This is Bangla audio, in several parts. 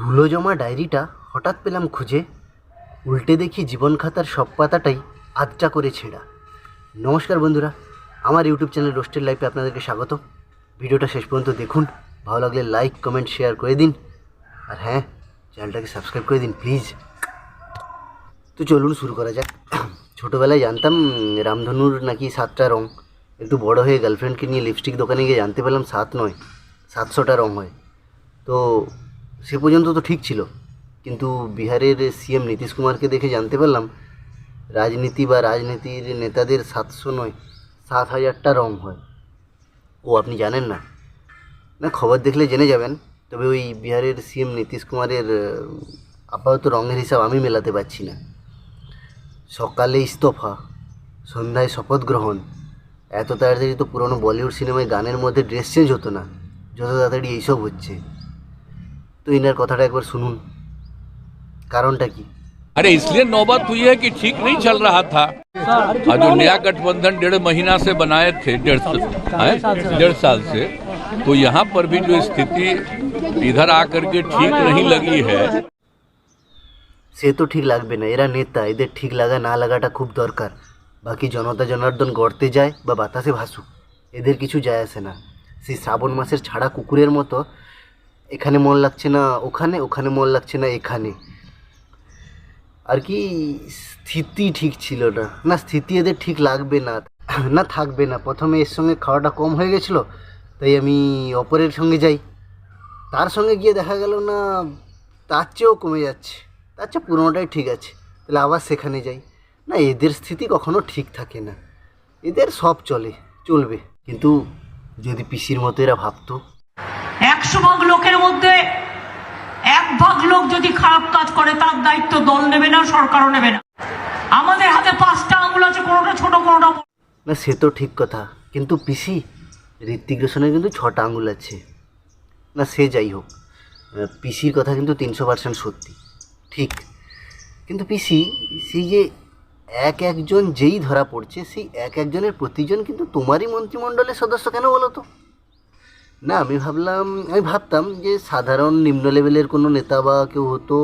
ধুলো জমা ডায়েরিটা হঠাৎ পেলাম খুঁজে, উল্টে দেখি জীবন খাতার সব পাতাটাই আধটা করে ছেঁড়া। নমস্কার বন্ধুরা, আমার ইউটিউব চ্যানেল রোস্টের লাইফে আপনাদেরকে স্বাগত। ভিডিওটা শেষ পর্যন্ত দেখুন, ভালো লাগলে লাইক, কমেন্ট, শেয়ার করে দিন। আর হ্যাঁ চ্যানেলটাকে সাবস্ক্রাইব করে দিন, প্লিজ। তো চলুন শুরু করা যাক। ছোটোবেলায় জানতাম, রামধনুর নাকি সাতটা রং। একটু বড় হয়ে গার্লফ্রেন্ডকে নিয়ে লিপস্টিক দোকানে গিয়ে জানতে পারলাম সাত নয়, সাতশোটা রং হয়। তো সে পর্যন্ত তো ঠিক ছিল। কিন্তু বিহারের সিএম নীতিশ কুমারকে দেখে জানতে পারলাম, রাজনীতি বা রাজনীতির নেতাদের সাতশো নয়, সাত হাজারটা রং হয়। ও আপনি জানেন না? না, খবর দেখলে জেনে যাবেন। তবে ওই বিহারের সিএম নীতিশ কুমারের আপাতত রঙের হিসাব আমি মেলাতে পারছি না। সকালে ইস্তফা, সন্ধ্যায় শপথ গ্রহণ। এত তাড়াতাড়ি তো পুরনো বলিউড সিনেমায় গানের মধ্যে ড্রেস চেঞ্জ হতো না। যত তাড়াতাড়ি এইসব হচ্ছে। তো ইনার কথাটা একবার শুনুন কারণটা কি अरे इसलिए नौबत हुई है कि ठीक नहीं चल रहा था और जो नया गठबंधन डेढ़ महीना से बनाए थे डेढ़ साल हैं? डेढ़ साल से तो यहाँ पर भी जो स्थिति इधर आकर के ठीक नहीं लगी है সে তো ঠিক লাগবে না এরা নেতা এদের ঠিক লাগা না লাগাটা খুব দরকার বাকি জনতা জনার্দন গড়তে যায় বা বাতাসে ভাসুক এদের কিছু যায় আসে না সেই শ্রাবণ মাসের ছাড়া কুকুরের মতো এখানে মন লাগছে না ওখানে ওখানে মন লাগছে না এখানে। আর কি, স্থিতি ঠিক ছিল না। না, স্থিতি এদের ঠিক লাগবে না না থাকবে না। প্রথমে এর সঙ্গে খাওয়াটা কম হয়ে গেছিল, তাই আমি অপরের সঙ্গে যাই। তার সঙ্গে গিয়ে দেখা গেল না, তার চেয়েও কমে যাচ্ছে। তার চেয়ে পুরোনোটাই ঠিক আছে। তাহলে আবার সেখানে যাই। না, এদের স্থিতি কখনো ঠিক থাকে না। এদের সব চলে, চলবে। কিন্তু যদি পিসির মতো এরা ভাবতো একশো ভাগ লোকের মধ্যে এক ভাগ লোক যদি খারাপ কাজ করে, তার দায়িত্ব দল নেবে না, সরকারও নেবে না। আমাদের হাতে পাঁচটা আঙুল আছে, কোনোটা ছোট, কোনোটা। না, সে তো ঠিক কথা। কিন্তু পিসি, ঋত্বিক রোশনের কিন্তু ছটা আঙুল আছে। না, সে যাই হোক। পিসির কথা কিন্তু তিনশো পার্সেন্ট সত্যি। ঠিক। কিন্তু পিসি, সেই যে এক একজন যেই ধরা পড়ছে, সেই এক একজনের প্রতিজন কিন্তু তোমারই মন্ত্রিমণ্ডলের সদস্য কেন বলো তো? না, আমি ভাবলাম, আমি ভাবতাম যে সাধারণ নিম্ন লেভেলের কোনো নেতা বা কেউ হতো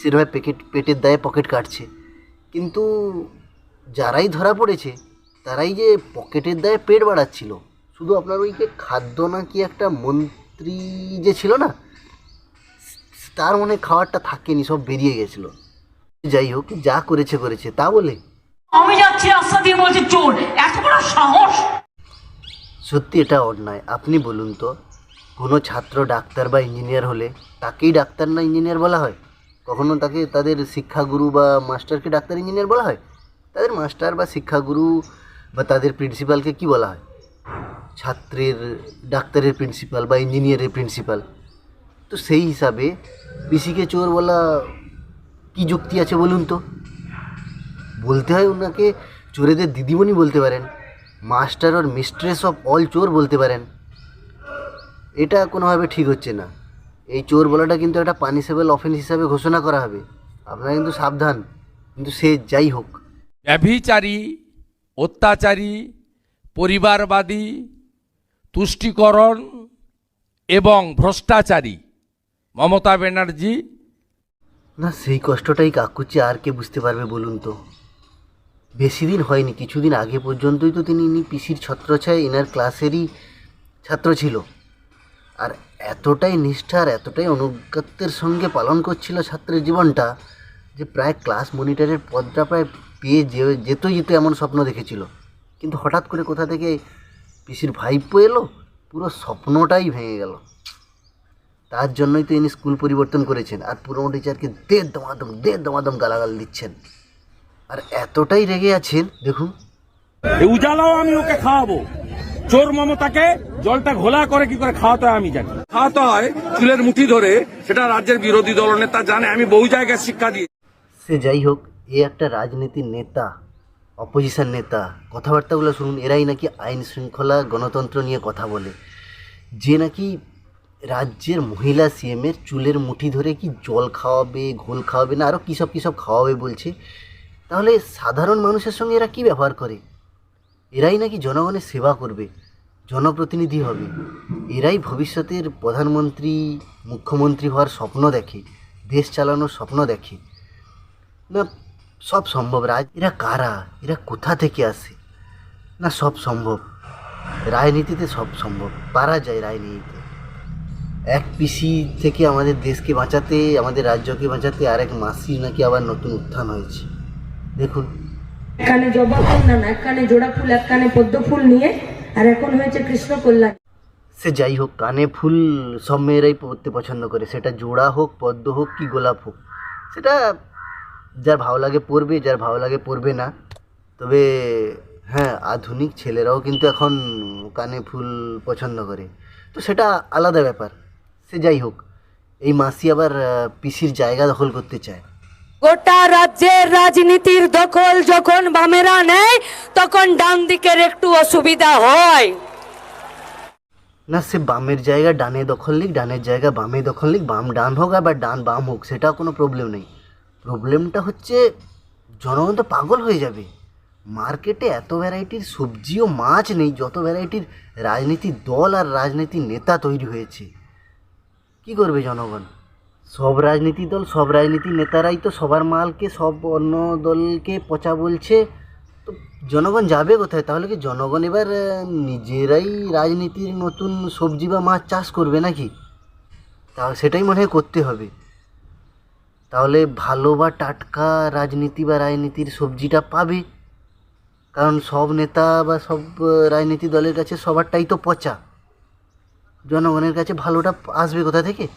সেভাবে পেকেট, পেটের দায়ে পকেট কাটছে। কিন্তু যারাই ধরা পড়েছে, তারাই যে পকেটের দায়ে পেট বাড়াচ্ছিল, শুধু আপনার ওই যে খাদ্য না কি একটা মন্ত্রী যে ছিল না, তার মনে খাবারটা থাকেনি, সব বেরিয়ে গেছিল। যাই হোক, যা করেছে করেছে, তা বলে। আমি যাচ্ছি রাস্তা দিয়ে বলছে, চোর, এত বড় সাহস! সত্যি এটা অন্যায়। আপনি বলুন তো, কোনো ছাত্র ডাক্তার বা ইঞ্জিনিয়ার হলে তাকেই ডাক্তার না ইঞ্জিনিয়ার বলা হয়? কখনো তাকে তাদের শিক্ষাগুরু বা মাস্টারকে ডাক্তার ইঞ্জিনিয়ার বলা হয়? তাদের মাস্টার বা শিক্ষাগুরু বা তাদের প্রিন্সিপালকে কি বলা হয়? ছাত্রের, ডাক্তারের প্রিন্সিপাল বা ইঞ্জিনিয়ারের প্রিন্সিপাল। তো সেই হিসাবে পিসিকে চোর বলা কি যুক্তি আছে বলুন তো? বলতে হয় ওনাকে চোরেদের দিদিমণি বলতে পারেন। Master or mistress of all চোর বলতে পারেন। এটা কোনোভাবে ঠিক হচ্ছে না। এই চোর বলাটা কিন্তু একটা পানিশেবল অফেন্স হিসাবে ঘোষণা করা হবে। আপনারা কিন্তু সাবধান কিন্তু সে যাই হোক। ব্যভিচারী অত্যাচারী পরিবারবাদী তুষ্টিকরণ এবং ভ্রষ্টাচারী। মমতা ব্যানার্জি। না সেই কষ্টটাই কাকুচি আর কে বুঝতে পারবে বলুন তো? বেশি দিন হয়নি, কিছুদিন আগে পর্যন্তই তো তিনি ইনি পিসির ছত্রছায় এনার ক্লাসেরই ছাত্র ছিল। আর এতটাই নিষ্ঠার এতটাই অনুগত্যের সঙ্গে পালন করছিল ছাত্রের জীবনটা যে প্রায় ক্লাস মনিটরের পদটা প্রায় পেয়ে যেতে যেত এমন স্বপ্ন দেখেছিল। কিন্তু হঠাৎ করে কোথা থেকে পিসির ভাইপো এলো? পুরো স্বপ্নটাই ভেঙে গেল। তার জন্যই তো ইনি স্কুল পরিবর্তন করেছেন। আর পুরনো টিচারকে দে দমাদম দে দমাদম গালাগাল দিচ্ছেন। আর এতটাই রেগে আছেন দেখুন। উজালাও আমি ওকে খাওয়াবো। চোর মমতাকে জলটা ঘোলা করে কি করে খাওয়াতে হয় আমি জানি। খাওয়াতে হয় চুলের মুঠি ধরে সেটা রাজ্যের বিরোধী দলনেতা জানে আমি বহু জায়গায় শিক্ষা দিই। সে যাই হোক এ একটা রাজনীতির নেতা অপোজিশন নেতা কথাবার্তাগুলো শুনুন এরাই নাকি আইন শৃঙ্খলা গণতন্ত্র নিয়ে কথা বলে। যে নাকি রাজ্যের মহিলা সিএমের চুলের মুঠি ধরে কি জল খাওয়াবে ঘোল খাওয়াবে না আরও কী সব কী সব খাওয়াবে বলছে তাহলে সাধারণ মানুষের সঙ্গে এরা কী ব্যবহার করে? এরাই নাকি জনগণের সেবা করবে, জনপ্রতিনিধি হবে। এরাই ভবিষ্যতের প্রধানমন্ত্রী, মুখ্যমন্ত্রী হওয়ার স্বপ্ন দেখে, দেশ চালানোর স্বপ্ন দেখে। না, সব সম্ভব। রাজ এরা কারা? এরা কোথা থেকে আসে? না, সব সম্ভব। রাজনীতিতে সব সম্ভব। পারা যায় রাজনীতিতে। এক পিসি থেকে আমাদের দেশকে বাঁচাতে, আমাদের রাজ্যকে বাঁচাতে আরেক মাসি নাকি আবার নতুন উত্থান হয়েছে। দেখুন। এক কানে জবা ফুল না এক কানে জোড়া ফুল এক কানে পদ্ম ফুল নিয়ে আর এখন হয়েছে কৃষ্ণ কল্যাণ সে যাই হোক কানে ফুল সব মেয়েরাই পরতে পছন্দ করে। সেটা জোড়া হোক পদ্ম হোক কি গোলাপ হোক সেটা যার ভালো লাগে পরবে যার ভালো লাগে পরবে না। তবে হ্যাঁ আধুনিক ছেলেরাও কিন্তু এখন কানে ফুল পছন্দ করে। তো সেটা আলাদা ব্যাপার। সে যাই হোক এই মাসি আবার পিসির জায়গা দখল করতে চায়। গোটা রাজ্যের রাজনীতির দখল যখন বামেরা নেয়, তখন ডান দিকের একটু অসুবিধা হয়। না, সে বামের জায়গা ডানে দখল লিক ডানের জায়গা বামে দখল লিক বাম ডান হোক আবার ডান বাম হোক সেটা কোনো প্রবলেম নেই। প্রবলেমটা হচ্ছে, জনগণ তো পাগল হয়ে যাবে। মার্কেটে এত ভ্যারাইটির সবজি ও মাছ নেই, যত ভ্যারাইটির রাজনীতি দল আর রাজনীতির নেতা তৈরি হয়েছে। কি করবে জনগণ? সব রাজনীতি দল, সব রাজনীতি নেতারাই তো সবার মালকে, সব অন্য দলকে পচা বলছে। তো জনগণ যাবে কোথায়? তাহলে কি জনগণ এবার নিজেরাই রাজনীতির নতুন সবজি বা মাছ চাষ করবে নাকি? তা সেটাই মনে হয় করতে হবে। তাহলে ভালো বা টাটকা রাজনীতি বা রাজনীতির সবজিটা পাবে। কারণ সব নেতা বা সব রাজনীতি দলের কাছে সবারটাই তো পচা। জনগণের কাছে ভালোটা আসবে কোথা থেকে?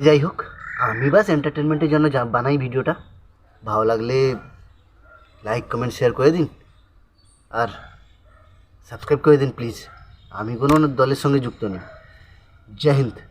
যাই হোক। আমি বাস এন্টারটেনমেন্টের জন্য যা- বানাই ভিডিওটা। ভালো লাগলে লাইক কমেন্ট শেয়ার করে দিন। আর সাবস্ক্রাইব করে দিন প্লিজ আমি কোনো দলের সঙ্গে যুক্ত নেই। জয় হিন্দ।